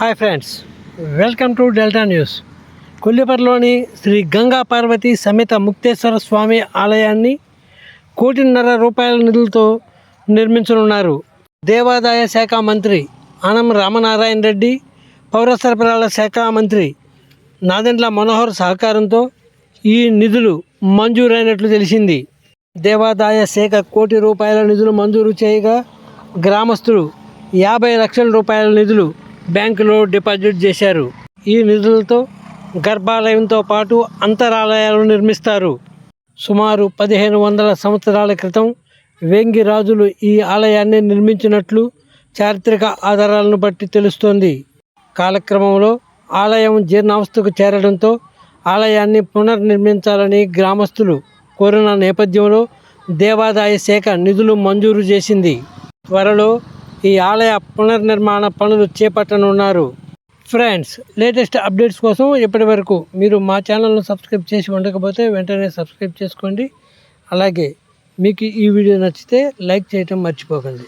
Hi friends welcome to delta news. కొల్లిపర్లోని Shri Ganga Parvati సమేత ముక్తేశ్వర స్వామి ఆలయాన్ని కోటిన్నర రూపాయల నిధులతో నిర్మించనున్నారు. దేవాదాయ శాఖ మంత్రి ఆనం రామనారాయణ రెడ్డి పౌర సరఫరాల శాఖ మంత్రి నాదెండ్ల మనోహర్ సహకారంతో ఈ నిధులు మంజూరైనట్లు తెలిసింది. దేవాదాయ శాఖ కోటి రూపాయల నిధులు మంజూరు చేయగా గ్రామస్తులు యాభై లక్షల రూపాయల నిధులు బ్యాంకులో డిపాజిట్ చేశారు. ఈ నిధులతో గర్భాలయంతో పాటు అంతరాలయాలు నిర్మిస్తారు. సుమారు పదిహేను వందల సంవత్సరాల క్రితం వేంగి రాజులు ఈ ఆలయాన్ని నిర్మించినట్లు చారిత్రక ఆధారాలను బట్టి తెలుస్తోంది. కాలక్రమంలో ఆలయం జీర్ణావస్థకు చేరడంతో ఆలయాన్ని పునర్నిర్మించాలని గ్రామస్తులు కోరిన నేపథ్యంలో దేవాదాయ శాఖ నిధులు మంజూరు చేసింది. త్వరలో ఈ ఆలయ పునర్నిర్మాణ పనులు చేపట్టనున్నారు. ఫ్రెండ్స్ లేటెస్ట్ అప్డేట్స్ కోసం ఇప్పటి వరకు మీరు మా ఛానల్ను సబ్స్క్రైబ్ చేసి ఉండకపోతే వెంటనే సబ్స్క్రైబ్ చేసుకోండి. అలాగే మీకు ఈ వీడియో నచ్చితే లైక్ చేయటం మర్చిపోకండి.